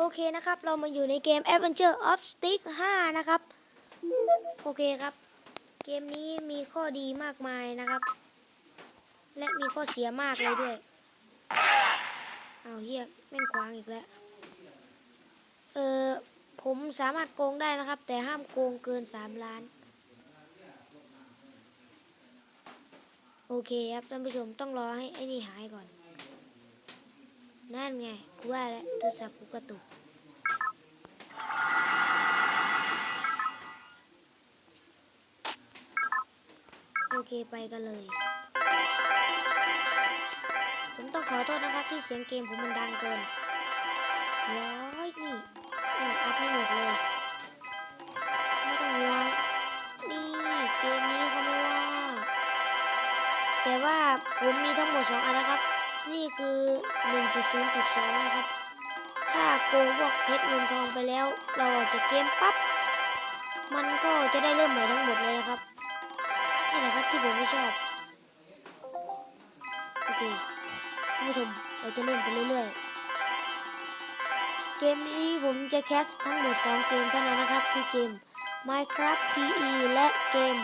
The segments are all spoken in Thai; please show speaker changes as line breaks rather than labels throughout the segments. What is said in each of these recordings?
โอเคนะครับ เรามาอยู่ในเกม Adventure of Stick 5 นะครับ โอเคครับ เกมนี้มีข้อดีมากมายนะครับ และมีข้อเสียมากเลยด้วย เอาเฮียแม่งขวางอีกแล้ว เออผมสามารถโกงได้นะครับ แต่ห้ามโกงเกิน 3 ล้าน โอเคครับท่านผู้ชมต้องรอให้ไอ้นี่หายก่อน นั่นไงกูว่าแล้วโทรศัพท์กูกระตุกโอเคไปกันเลย ผมต้องขอโทษนะครับที่เสียงเกมผมมันดังเกินร้อยนี่นี่เอาให้หมดเลย ไม่ต้องห่วงนี่เกมนี้เขาไม่ว่า แต่ว่าผมมีทั้งหมด2อันนะครับ นี่คือ 1.0.2 นะครับ ถ้าโกงพวกเพชรเงินทองไปแล้ว เราออกจากเกมปั๊บ มันก็จะได้เริ่มใหม่ทั้งหมดเลยนะครับ นี่แหละครับที่ผมไม่ชอบ โอเคท่านผู้ชมเราจะเล่นไปเรื่อยๆ เกมนี้ผมจะแคสทั้งหมด 2 เกมเท่านั้นนะครับคือเกม Minecraft PE และเกม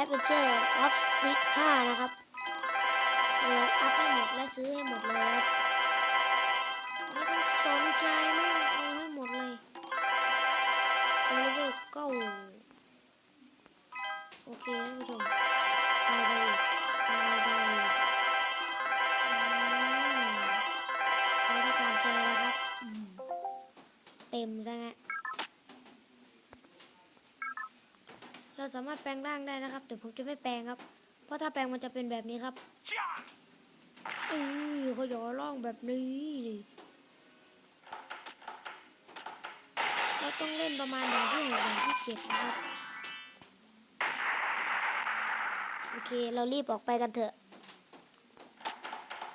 Adventure of Stick 5 นะครับ เราอัพให้หมดและซื้อให้หมดเลยครับไม่ต้องสนใจมากเอาให้หมดเลยเลเวลเก้าโอเคท่านผู้ชมไปไปไปไปอืมไปได้ตามใจแล้วครับเต็มซะงั้นเราสามารถแปลงร่างได้นะครับ แต่ผมจะไม่แปลงครับ เพราะถ้าแปลงมันจะเป็นแบบนี้ครับเอ้ยเขาหยอร่องแบบนี้นี่เราต้องเล่นประมาณอย่างที่หกอย่างที่เจ็ดนะครับ โอเค เรารีบออกไปกันเถอะ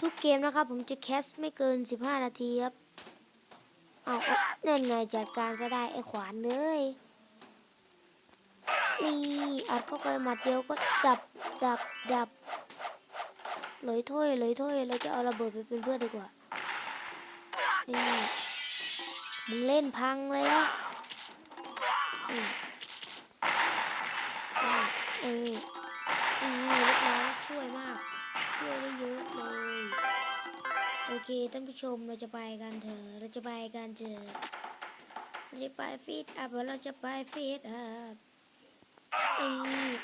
ทุกเกมนะครับ ผมจะแคสไม่เกิน 15 นาทีครับ เอาเอานั่นไงจัดการซะได้ไอ้ขวานเลย นี่อัดเข้าไปหมัดเดียวก็ดับดับดับเลยถ้วยเลยถ้วยเราจะเอาระเบิดไปเป็นเพื่อนดีกว่านี่มึงเล่นพังเลยนะอืมอืมเอออืมลูกน้องช่วยมาก ช่วยได้เยอะเลย โอเคท่านผู้ชมเราจะไปกันเถอะเราจะไปกันเถอะเราจะไปฟีดอัพเราจะไปฟีดอัพ นี่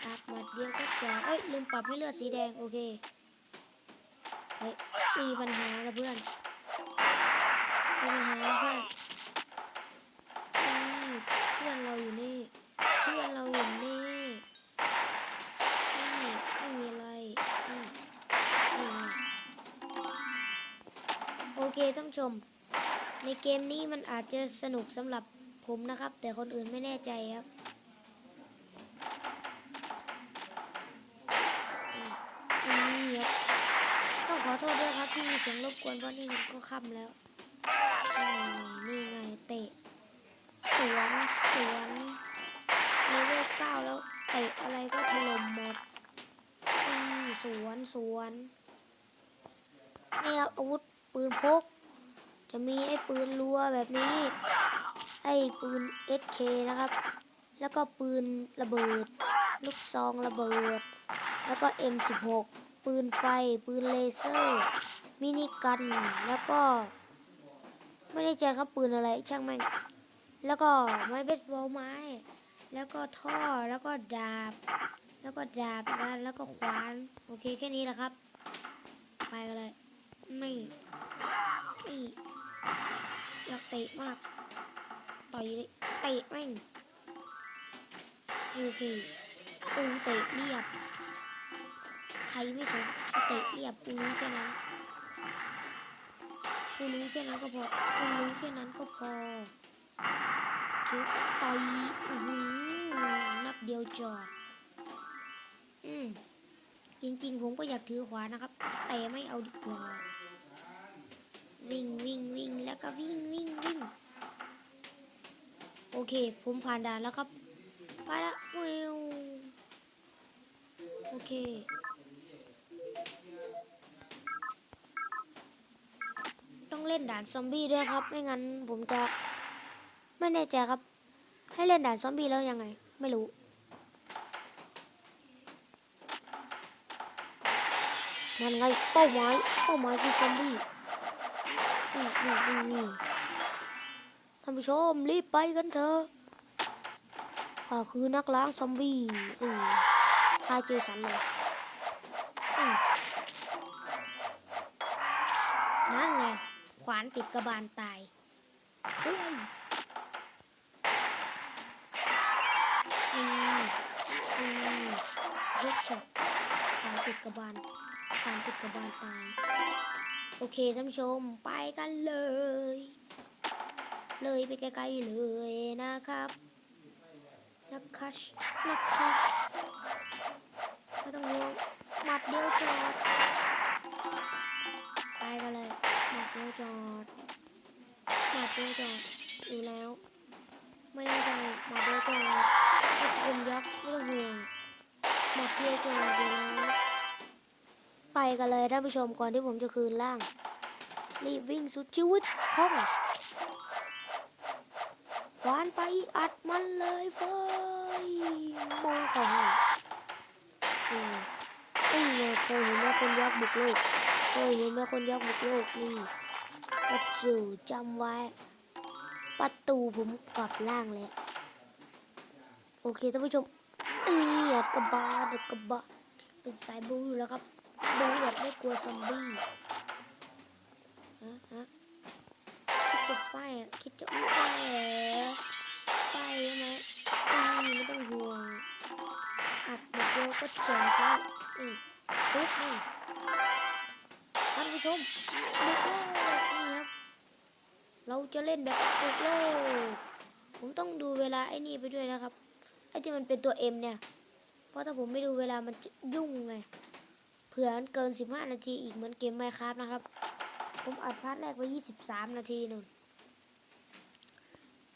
อัพหมัดเดียวก็จอเอ้ยลืมปรับให้เลือดสีแดงโอเคเฮ้ยมีปัญหาละเพื่อนมีปัญหาเพื่อนนี่เพื่อนเราอยู่นี่เพื่อนเราอยู่นี่นี่ไม่มีอะไรนี่นี่โอเคท่านชม ในเกมนี้มันอาจจะสนุกสำหรับผมนะครับ แต่คนอื่นไม่แน่ใจครับ นี่ครับต้องขอ โทษด้วยครับที่มีเสียงรบกวนเพราะนี่มันก็ค่ำแล้วนี่ไงเตะสวนสวนเลเวลเก้าแล้วเตะอะไรก็ถล่มหมดสวนสวนนี่ครับอาวุธปืนพก จะมีไอ้ปืนรัวแบบนี้ ไอ้ปืน SK นะครับ แล้วก็ปืนระเบิด ลูกซองระเบิด แล้วก็ M16 ปืนไฟ ปืนเลเซอร์ มินิกัน แล้วก็ ไม่ได้ใจครับปืนอะไร ช่างแม่ง แล้วก็ไม้เบสบอลไม้ แล้วก็ท่อ แล้วก็ดาบ แล้วก็ดาบกันแล้วก็ขวาน โอเคแค่นี้แหละครับ ไปกันเลยนี่นี่อยากเตะมาก ต่อยเลยเตะแม่ง โอเคตูเตะเรียบ รไม่สนเตะเรียบกูรู้แค่นั้นกูรู้แค่นั้นก็พอกูรู้แค่นั้นก็พอคิดต่อยหือนับเดียวจอดอืมจริงๆผมก็อยากถือขวานนะครับ แต่ไม่เอาดีกว่าวิ่งวิ่งวิ่งแล้วก็วิ่งวิ่งวิ่งโอเค ผมผ่านด่านแล้วครับ ไปละวิวโอเค เล่นด่านซอมบี้ด้วยครับ ไม่งั้นผมจะไม่แน่ใจครับ ให้เล่นด่านซอมบี้แล้วยังไง ไม่รู้ นั่นไงเป้าหมายเป้าหมายคือซอมบี้นี่นี่นี่นี่ท่านผู้ชมรีบไปกันเถอะข้าคือนักล้างซอมบี้อืมฆ่าเจสันเลย วานติดกระบาลตายอืมอืมเฮ็ดช็อตขวานติดกระบาลการติดกระบาลตาย โอเคท่านผู้ชมไปกันเลย เลยไปไกลๆเลยนะครับนักคัชนักคัชไม่ต้องห่วงหมัดเดียวจอ จอดมัดเดียวจอดอยู่แล้ว ไม่ได้ใจมัดเดียวจอดไอ้คุมยักษ์ไม่ต้องห่วงมัดเดียวจอดอยู่แล้วไปกันเลยท่านผู้ชมก่อนที่ผมจะคืนร่าง รีบวิ่งสุดชีวิตท่องควานไปอัดมันเลยเฟยมองเขาให้อืมนี่ไงเคยเห็นไหมคนยักษ์บุกโลกเคยเห็นไหมคนยักษ์บุกโลกนี่ กระจูจำไว้ ประตูผมกลับล่างแล้วโอเคท่านผู้ชมนี่อัดกระบาอัดกระบาเป็นสายบูอยู่แล้วครับดูแบบไม่กลัวซอมบี้ฮะฮะคิดจะไฟอะคิดจะอุ้ไฟเหรอไฟใช่ไหมอืมไม่ต้องห่วงอัดหมดเดียวก็จบแล้วอืมปุ๊บนี่ท่านผู้ชมบุกโลกนี่ครับ เราจะเล่นแบบบุกโลกผมต้องดูเวลาไอ้นี่ไปด้วยนะครับ ไอ้ที่มันเป็นตัวเอ็มเนี่ย เพราะถ้าผมไม่ดูเวลามันจะยุ่งไง เผื่อมันเกิน 15 นาทีอีกเหมือนเกมไมครับนะครับ ผมอัดพาร์ทแรกไว้ 23 นาทีนู่น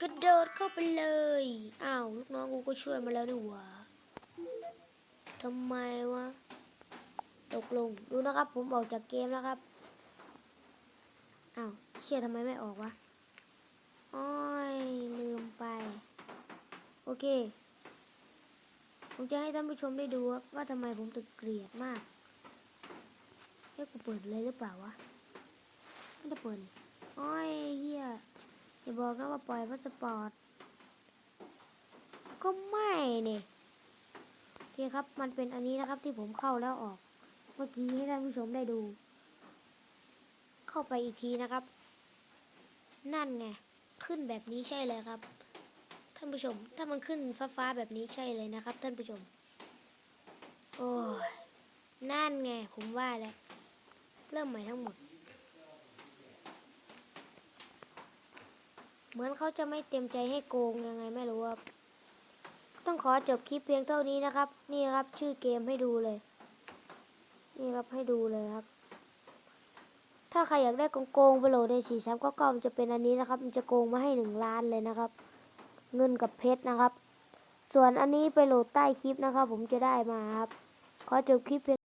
กระโดดเข้าไปเลย อ้าวลูกน้องกูก็ช่วยมาแล้วนี่หว่าทำไมวะ ตกลง ดูนะครับ ผมออกจากเกมแล้วครับ อ้าวเชื่อทำไมไม่ออกวะอ้อยลืมไป โอเค ผมจะให้ท่านผู้ชมได้ดูว่าทำไมผมถึงเกลียดมากเฮ้กูเปิดเลยหรือเปล่าวะไม่ได้เปิดนี่โอ้ยเฮียอย่าบอกนะว่าปล่อยพาสปอร์ตก็ไม่เนี่ยโอเคครับมันเป็นอันนี้นะครับที่ผมเข้าแล้วออก เมื่อกี้ให้ท่านผู้ชมได้ดู เข้าไปอีกทีนะครับ นั่นไงขึ้นแบบนี้ใช่เลยครับ ท่านผู้ชม ถ้ามันขึ้นฟ้าๆแบบนี้ใช่เลยนะครับ ท่านผู้ชม โอ้ยนั่นไงผมว่าแล้วเริ่มใหม่ทั้งหมด เหมือนเขาจะไม่เต็มใจให้โกงยังไงไม่รู้ครับ ต้องขอจบคลิปเพียงเท่านี้นะครับ นี่ครับชื่อเกมให้ดูเลย นี่ครับให้ดูเลยครับ ถ้าใครอยากได้โกงๆไปโหลดในสีแชมป์ก็ก็มันจะเป็นอันนี้นะครับ มันจะโกงมาให้หนึ่งล้านเลยนะครับ เงินกับเพชรนะครับ ส่วนอันนี้ไปโหลดใต้คลิปนะครับ ผมจะได้มาครับ ขอจบคลิปเพียง